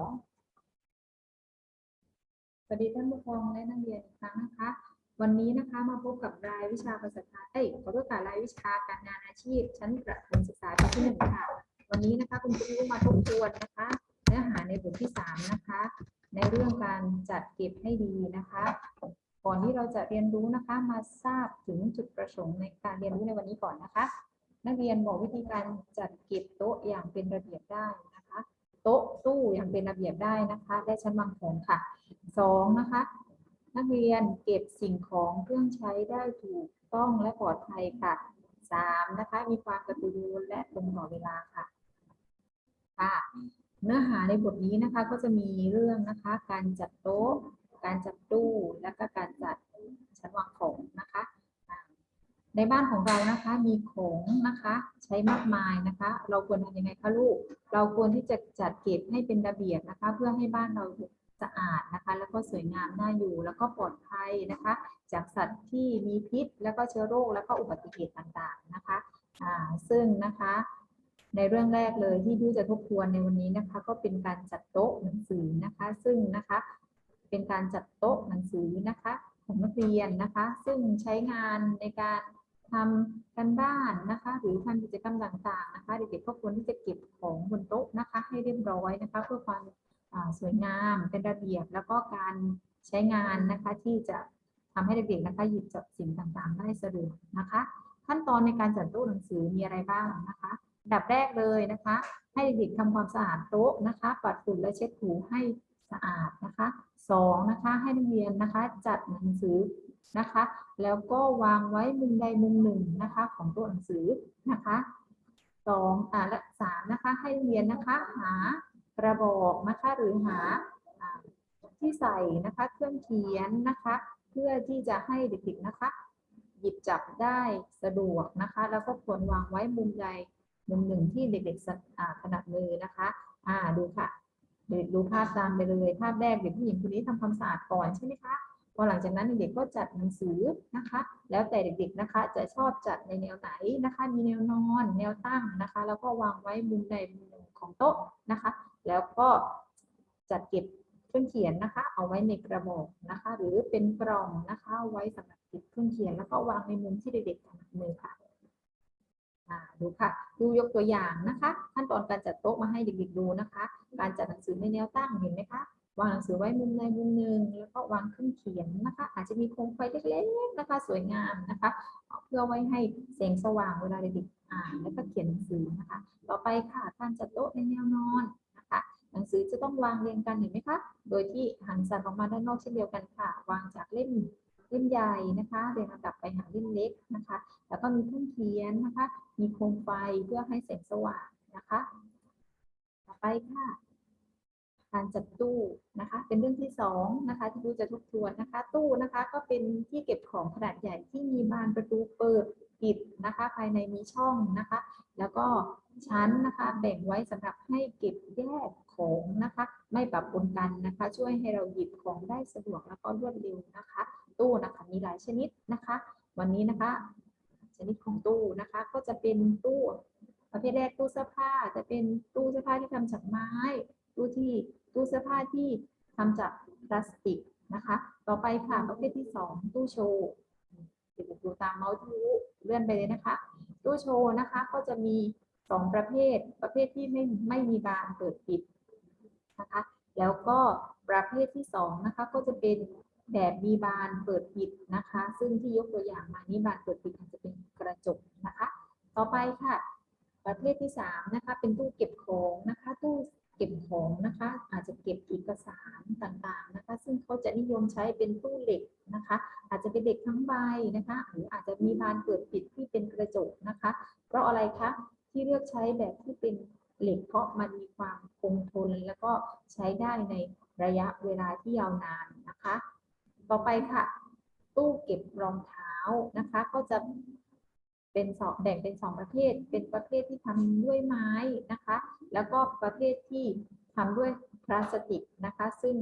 องสวัสดีท่านผู้ปกครองและนักเรียนอีกครั้งนะคะ วันนี้นะคะมาพบกับรายวิชาภาษาไทยเอ้ยขอโทษค่ะรายวิชาการงานอาชีพ ชั้นประถมศึกษาปีที่หนึ่งค่ะ วันนี้นะคะคุณครูมาทบทวนนะคะ เนื้อหาในบทที่สามนะคะ ในเรื่องการจัดเก็บให้ดีนะคะก่อนที่เราจะเรียนรู้นะคะมาทราบถึงจุดประสงค์ในการเรียนรู้ในวันนี้ก่อนนะคะ นักเรียนบอกวิธีการจัดเก็บโต๊ะอย่างเป็นระเบียบได้นะคะ โต๊ะตู้อย่างเป็นระเบียบได้นะคะ และชั้นวางของค่ะสองนะคะ นักเรียนเก็บสิ่งของเครื่องใช้ได้ถูกต้องและปลอดภัยค่ะสามนะคะ มีความกระตือรือร้นและตรงต่อเวลาค่ะค่ะ เนื้อหาในบทนี้นะคะก็จะมีเรื่องนะคะ การจัดโต๊ะ การจัดตู้ และก็การจัดชั้นวางของนะ ในบ้านของเรานะคะมีของนะคะ ใช้มากมายนะคะ เราควรทำยังไงคะลูก เราควรที่จะจัดเก็บให้เป็นระเบียบนะคะ เพื่อให้บ้านเราสะอาดนะคะ แล้วก็สวยงามน่าอยู่แล้วก็ปลอดภัยนะคะ จากสัตว์ที่มีพิษ แล้วก็เชื้อโรคแล้วก็อุบัติเหตุต่างๆนะคะอ่าซึ่งนะคะในเรื่องแรกเลยที่ดูจะทบทวนในวันนี้นะคะ ก็เป็นการจัดโต๊ะหนังสือนะคะ ซึ่งนะคะเป็นการจัดโต๊ะหนังสือนะคะ ของนักเรียนนะคะ ซึ่งใช้งานในการ ทำกันบ้านนะคะ หรือทำกิจกรรมต่างๆนะคะ เด็กๆก็ควรที่จะเก็บของบนโต๊ะนะคะ ให้เรียบร้อยนะคะ เพื่อความสวยงามเป็นระเบียบ แล้วก็การใช้งานนะคะที่จะทำให้เด็กๆนะคะหยิบจับสิ่งต่างๆ ได้สะดวกนะคะ ขั้นตอนในการจัดโต๊ะหนังสือมีอะไรบ้างนะคะดับแรกเลยนะคะ ให้เด็กๆทำความสะอาดโต๊ะนะคะ ปัดฝุ่นและเช็ดถูให้สะอาดนะคะสองนะคะ ให้นักเรียนนะคะ จัดหนังสือ นะคะ แล้วก็วางไว้มุมใดมุมหนึ่งนะคะของต๊ะหนังสือนะคะสองอ่าและสามนะคะให้เรียนนะคะหากระบอกนะคะหรือหาอที่ใส่นะคะเครื่องเขียนนะคะ เพื่อที่จะให้เด็กๆนะคะ หยิบจับได้สะดวกนะคะ แล้วก็ควรวางไว้มุมใดมุมหนึ่งที่เด็กๆสะอ่าถนัดมือนะคะอ่าดูค่ะเด็กดูภาพตามไปเลยภาพแรกเด็กผู้หญิงคนนี้ทำความสะอาดก่อนใช่ไหมคะ พอหลังจากนั้นเด็กๆก็จัดหนังสือนะคะ แล้วแต่เด็กๆนะคะ จะชอบจัดในแนวไหนนะคะ มีแนวนอน แนวตั้งนะคะ แล้วก็วางไว้มุมใดมุมหนึ่งของโต๊ะนะคะ แล้วก็จัดเก็บเครื่องเขียนนะคะ เอาไว้ในกระบอกนะคะ หรือเป็นกล่องนะคะ ไว้สำหรับเก็บเครื่องเขียน แล้วก็วางในมุมที่เด็กๆถนัดมือค่ะอ่าดูค่ะ ดูยกตัวอย่างนะคะ ขั้นตอนการจัดโต๊ะมาให้เด็กๆดูนะคะ การจัดหนังสือในแนวตั้งเห็นไหมคะ วางหนังสือไว้มุมใดมุมหนึ่งแล้วก็วางเครื่องเขียนนะคะ อาจจะมีโคมไฟเล็กๆนะคะ สวยงามนะคะ เพื่อไว้ให้แสงสว่างเวลาเด็กๆอ่านแล้วก็เขียนหนังสือนะคะ ต่อไปค่ะการจัดโต๊ะในแนวนอนนะคะหนังสือจะต้องวางเรียงกันเห็นไหมคะ โดยที่หันสันออกมาด้านนอกเช่นเดียวกันค่ะ วางจากเล่มเล่มใหญ่นะคะเรียงลำดับไปหาเล่มเล็กนะคะ แล้วก็มีเครื่องเขียนนะคะ มีโคมไฟเพื่อให้แสงสว่างนะคะ ต่อไปค่ะ การจัดตู้นะคะ เป็นเรื่องที่สองนะคะที่ดูจะทบทวนนะคะ ตู้นะคะก็เป็นที่เก็บของขนาดใหญ่ที่มีบานประตูเปิดปิดนะคะ ภายในมีช่องนะคะ แล้วก็ชั้นนะคะแบ่งไว้สำหรับให้เก็บแยกของนะคะ ไม่ปะปนกันนะคะ ช่วยให้เราหยิบของได้สะดวกแล้วก็รวดเร็วนะคะ ตู้นะคะมีหลายชนิดนะคะ วันนี้นะคะ ชนิดของตู้นะคะ ก็จะเป็นตู้ประเภทแรกตู้เสื้อผ้าจะเป็นตู้เสื้อผ้าที่ทำจากไม้ตู้ที่ ตู้เสื้อผ้าที่ทำจากพลาสติกนะคะ ต่อไปค่ะประเภทที่สองตู้โชว์เดี๋ยวดูตามเมาส์ที่เลื่อนไปเลยนะคะ ตู้โชว์นะคะก็จะมีสองประเภท ประเภทที่ไม่ไม่มีบานเปิดปิดนะคะ แล้วก็ประเภทที่สองนะคะ ก็จะเป็นแบบมีบานเปิดปิดนะคะ ซึ่งที่ยกตัวอย่างมานี้บานเปิดปิดอาจจะเป็นกระจกนะคะ ต่อไปค่ะ ประเภทที่สามนะคะ เป็นตู้เก็บของนะคะ ตู้ เก็บของนะคะ อาจจะเก็บเอกสารต่างๆนะคะ ซึ่งเขาจะนิยมใช้เป็นตู้เหล็กนะคะ อาจจะเป็นเหล็กทั้งใบนะคะหรืออาจจะมีบานเปิดปิดที่เป็นกระจกนะคะ เพราะอะไรคะที่เลือกใช้แบบที่เป็นเหล็กเพราะมันมีความคงทนแล้วก็ใช้ได้ในระยะเวลาที่ยาวนานนะคะ ต่อไปค่ะ ตู้เก็บรองเท้านะคะ ก็จะ เป็นสองแบ่งเป็นสองประเภท เป็นประเภทที่ทำด้วยไม้นะคะ แล้วก็ประเภทที่ทำด้วยพลาสติกนะคะ ซึ่ง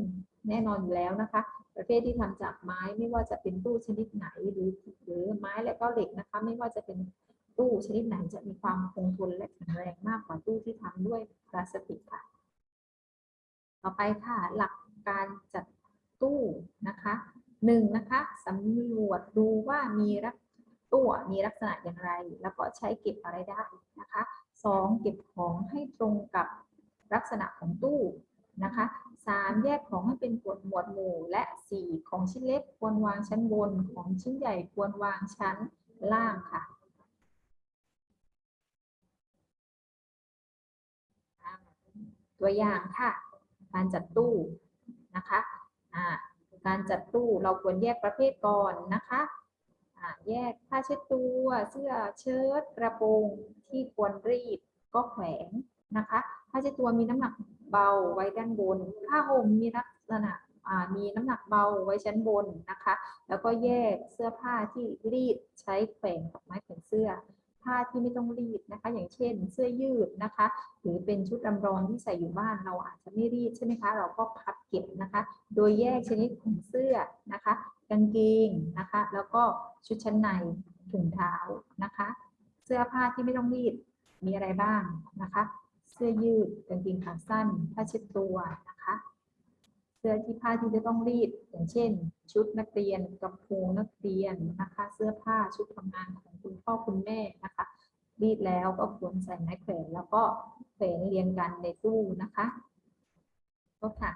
แน่นอนอยู่แล้วนะคะ ประเภทที่ทำจากไม้ไม่ว่าจะเป็นตู้ชนิดไหนหรือหรือไม้และก็เหล็กนะคะ ไม่ว่าจะเป็นตู้ชนิดไหนจะมีความคงทนและแข็งแรงมากกว่าตู้ที่ทำด้วยพลาสติกค่ะ ต่อไปค่ะหลักการจัดตู้นะคะหนึ่งนะคะสำรวจดูว่ามีลัก ตู้มีลักษณะอย่างไร แล้วก็ใช้เก็บอะไรได้นะคะสองเก็บของให้ตรงกับลักษณะของตู้นะคะสามแยกของให้เป็นหมวดหมวดหมู่ และสี่ของชิ้นเล็กควรวางชั้นบน ของชิ้นใหญ่ควรวางชั้นล่างค่ะตัวอย่างค่ะ การจัดตู้นะคะ การจัดตู้เราควรแยกประเภทก่อนนะคะ แยกผ้าเช็ดตัวเสื้อเชิ้ตกระโปรงที่ควรรีดก็แขวนนะคะผ้าเช็ดตัวมีน้ำหนักเบาไว้ด้านบนผ้าห่มมีลักษณะมีน้ำหนักเบาไว้ชั้นบนนะคะ แล้วก็แยกเสื้อผ้าที่รีดใช้แขวนกับไม้แขวนเสื้อ ผ้าที่ไม่ต้องรีดนะคะ อย่างเช่น เสื้อยืดนะคะ หรือเป็นชุดรำร้อนที่ใส่อยู่บ้านเราอาจจะไม่รีดใช่ไหมคะ เราก็พับเก็บนะคะ โดยแยกชนิดของเสื้อนะคะ กางเกงนะคะ แล้วก็ชุดชั้นในถุงเท้านะคะ เสื้อผ้าที่ไม่ต้องรีดมีอะไรบ้างนะคะ เสื้อยืดกางเกงขาสั้นผ้าเช็ดตัวนะคะ เสื้อที่ผ้าที่จะต้องรีดอย่างเช่น ชุดนักเรียนกระโปรงนักเรียนนะคะ เสื้อผ้าชุดทำงานของคุณพ่อคุณแม่นะคะรีดแล้วก็ควรใส่ไม้แขวนแล้วก็แขวนเรียงกันในตู้นะคะก็ค่ะ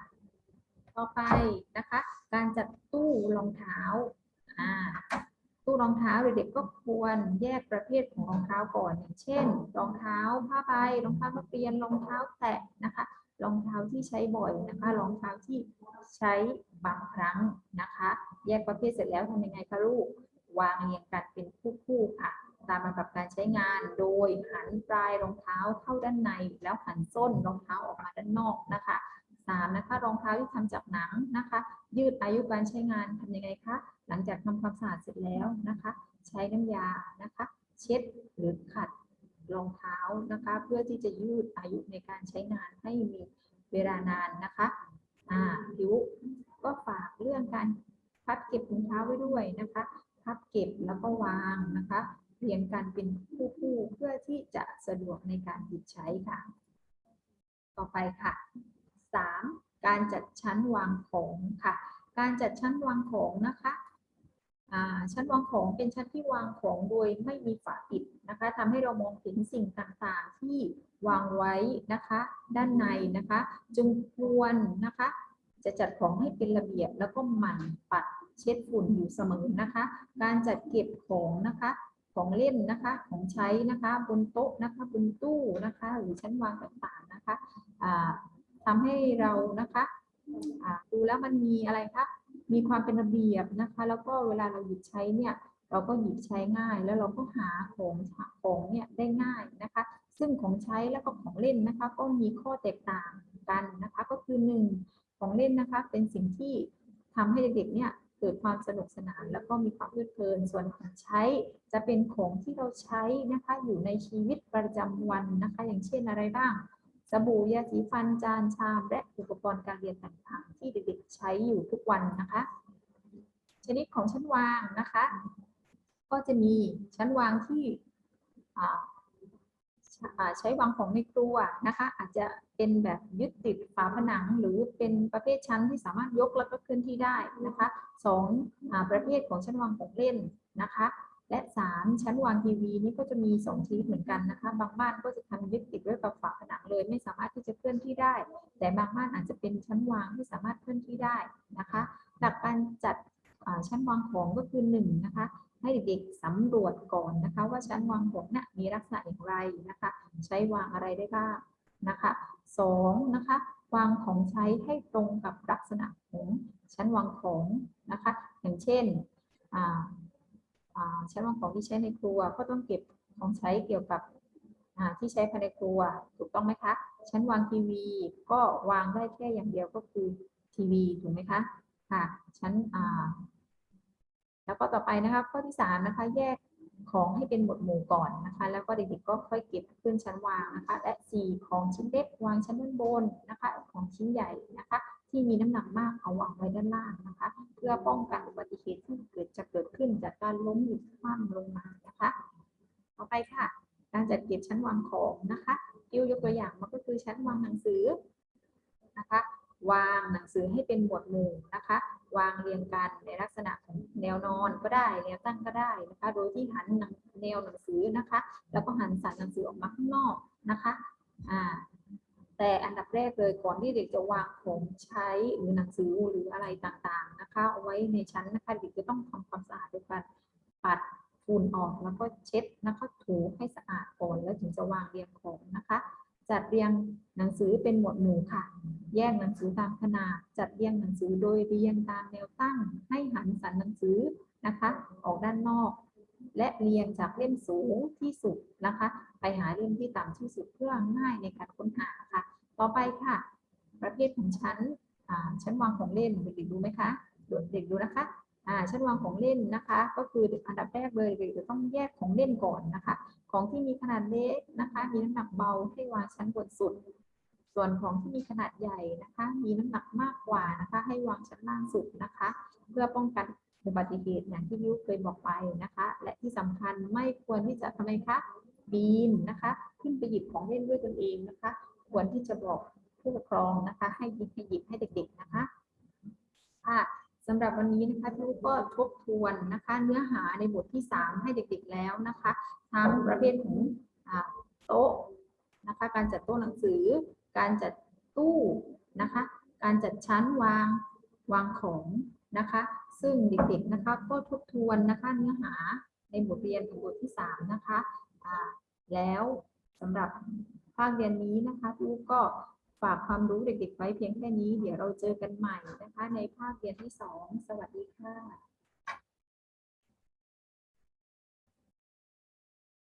ต่อไปนะคะ การจัดตู้รองเท้าอ่าตู้รองเท้าเด็กๆก็ควรแยกประเภทของรองเท้าก่อนอย่างเช่น รองเท้าผ้าใบรองเท้านักเรียนรองเท้าแตะนะคะ รองเท้าที่ใช้บ่อยนะคะรองเท้าที่ใช้บางครั้งนะคะ แยกประเภทเสร็จแล้วทำยังไงคะลูกวางเรียงกันเป็นคู่ๆค่ะตามลำดับการใช้งานโดยหันปลายรองเท้าเข้าด้านใน แล้วหันส้นรองเท้าออกมาด้านนอกนะคะ สามนะคะ รองเท้าที่ทำจากหนังนะคะ ยืดอายุการใช้งานทำยังไงคะ หลังจากทำความสะอาดเสร็จแล้วนะคะ ใช้น้ำยานะคะ เช็ดหรือขัดรองเท้านะคะ เพื่อที่จะยืดอายุในการใช้งานให้มีเวลานานนะคะอ่าผิวก็ฝากเรื่องการพับเก็บรองเท้าไว้ด้วยนะคะพับเก็บแล้วก็วางนะคะเรียงกันเป็นคู่ๆเพื่อที่จะสะดวกในการหยิบใช้ค่ะ ต่อไปค่ะ 3. การจัดชั้นวางของค่ะ การจัดชั้นวางของนะคะชั้นวางของเป็นชั้นที่วางของโดยไม่มีฝาปิดนะคะทำให้เรามองเห็นสิ่งต่างๆที่วางไว้นะคะ ด้านในนะคะ จึงควรนะคะ จะจัดของให้เป็นระเบียบแล้วก็หมั่นปัดเช็ดฝุ่นอยู่เสมอนะคะ การจัดเก็บของนะคะ ของเล่นนะคะ ของใช้นะคะ บนโต๊ะนะคะ บนตู้นะคะ หรือชั้นวางต่างๆนะคะ ทำให้เรานะคะดูแล้วมันมีอะไรคะมีความเป็นระเบียบนะคะ แล้วก็เวลาเราหยิบใช้เนี่ย เราก็หยิบใช้ง่าย แล้วเราก็หาของของเนี่ยได้ง่ายนะคะ ซึ่งของใช้แล้วก็ของเล่นนะคะ ก็มีข้อแตกต่างกันนะคะ ก็คือหนึ่งของเล่นนะคะ เป็นสิ่งที่ทำให้เด็กๆเนี่ยเกิดความสนุกสนาน แล้วก็มีความเพลิดเพลิน ส่วนของใช้จะเป็นของที่เราใช้นะคะ อยู่ในชีวิตประจำวันนะคะ อย่างเช่นอะไรบ้าง สบู่ยาสีฟันจานชาม และอุปกรณ์การเรียนต่างๆ ที่เด็กๆใช้อยู่ทุกวันนะคะ ชนิดของชั้นวางนะคะ ก็จะมีชั้นวางที่ใช้วางของในครัวนะคะ อาจจะเป็นแบบยึดติดฝาผนัง หรือเป็นประเภทชั้นที่สามารถยกแล้วก็เคลื่อนที่ได้นะคะสองอประเภทของชั้นวางของเล่นนะคะ และสามชั้นวางทีวีนี่ก็จะมีสองชนิดเหมือนกันนะคะ บางบ้านก็จะทำยึดติดไว้กับฝาผนังเลย ไม่สามารถที่จะเคลื่อนที่ได้ แต่บางบ้านอาจจะเป็นชั้นวางที่สามารถเคลื่อนที่ได้นะคะ หลักการจัดชั้นวางของก็คือหนึ่งนะคะให้เด็กๆสำรวจก่อนนะคะ ว่าชั้นวางของน่ะมีลักษณะอย่างไรนะคะ ใช้วางอะไรได้บ้างนะคะสองนะคะวางของใช้ให้ตรงกับลักษณะของชั้นวางของนะคะ อย่างเช่น อ่าอ่าชั้นวางของที่ใช้ในครัว ก็ต้องเก็บของใช้เกี่ยวกับที่ใช้ภายในครัวถูกต้องไหมคะชั้นวางทีวี ก็วางได้แค่อย่างเดียวก็คือทีวีถูกไหมคะค่ะชั้นแล้วก็ต่อไปนะคะข้อที่สามนะคะแยกของให้เป็นหมวดหมู่ก่อนนะคะ แล้วก็เด็กๆก็ค่อยเก็บขึ้นชั้นวางนะคะ และสี่ของชิ้นเล็กวางชั้นด้านบนนะคะ ของชิ้นใหญ่นะคะ ที่มีน้ำหนักมากเอาวางไว้ด้านล่างนะคะ เพื่อป้องกันอุบัติเหตุที่เกิดจะเกิดขึ้นจากการล้มหรือคว่ำลงมานะคะ ต่อไปค่ะ การจัดเก็บชั้นวางของนะคะที่ยกตัวอย่างมันก็คือชั้นวางหนังสือนะคะ วางหนังสือให้เป็นหมวดหมู่นะคะ วางเรียงกันในลักษณะของแนวนอนก็ได้แนวตั้งก็ได้นะคะ โดยที่หันแนวหนังสือนะคะ แล้วก็หันสันหนังสือออกมาข้างนอก แต่อันดับแรกเลยก่อนที่เด็กจะวางของใช้หรือหนังสือหรืออะไรต่างๆนะคะเอาไว้ในชั้นนะคะเด็กจะต้องทำความสะอาดด้วยการปัดฝุ่นออกแล้วก็เช็ดนะคะถูให้สะอาดก่อนแล้วถึงจะวางเรียงของนะคะ จัดเรียงหนังสือเป็นหมวดหมู่ค่ะ แยกหนังสือตามขนาด จัดเรียงหนังสือโดยเรียงตามแนวตั้ง ให้หันสันหนังสือนะคะ ออกด้านนอก และเรียงจากเล่มสูงที่สุดนะคะ ไปหาเล่มที่ต่ำที่สุดเพื่อง่ายในการค้นหาค่ะ ต่อไปค่ะ ประเภทของชั้นชั้นวางของเล่นเด็กๆดูไหมคะเด็กๆดูนะคะชั้นวางของเล่นนะคะ ก็คืออันดับแรกเลยเด็กจะต้องแยกของเล่นก่อนนะคะ ของที่มีขนาดเล็กนะคะ มีน้ำหนักเบาให้วางชั้นบนสุด ส่วนของที่มีขนาดใหญ่นะคะ มีน้ำหนักมากกว่านะคะ ให้วางชั้นล่างสุดนะคะ เพื่อป้องกัน อุบัติเหตุอย่างที่ยิวเคยบอกไปนะคะ และที่สำคัญไม่ควรที่จะทำไมคะปีนนะคะ ขึ้นไปหยิบของเล่นด้วยตนเองนะคะ ควรที่จะบอกผู้ปกครองนะคะ ให้หยิบให้หยิบให้เด็ก ๆนะคะค่ะสำหรับวันนี้นะคะพี่ก็ทบทวนนะคะ เนื้อหาในบทที่ 3 ให้เด็กๆแล้วนะคะทั้งประเภทของอโต๊ะนะคะ การจัดโต๊ะหนังสือ การจัดตู้นะคะ การจัดชั้นวางวางของ นะคะ ซึ่งเด็กๆนะคะก็ทบทวนนะคะเนื้อหาในบทเรียนของบทที่ 3 นะคะแล้วสำหรับภาคเรียนนี้นะคะลูกก็ฝากความรู้เด็กๆไว้เพียงแค่นี้ เดี๋ยวเราเจอกันใหม่นะคะ ในภาคเรียนที่ 2 สวัสดีค่ะ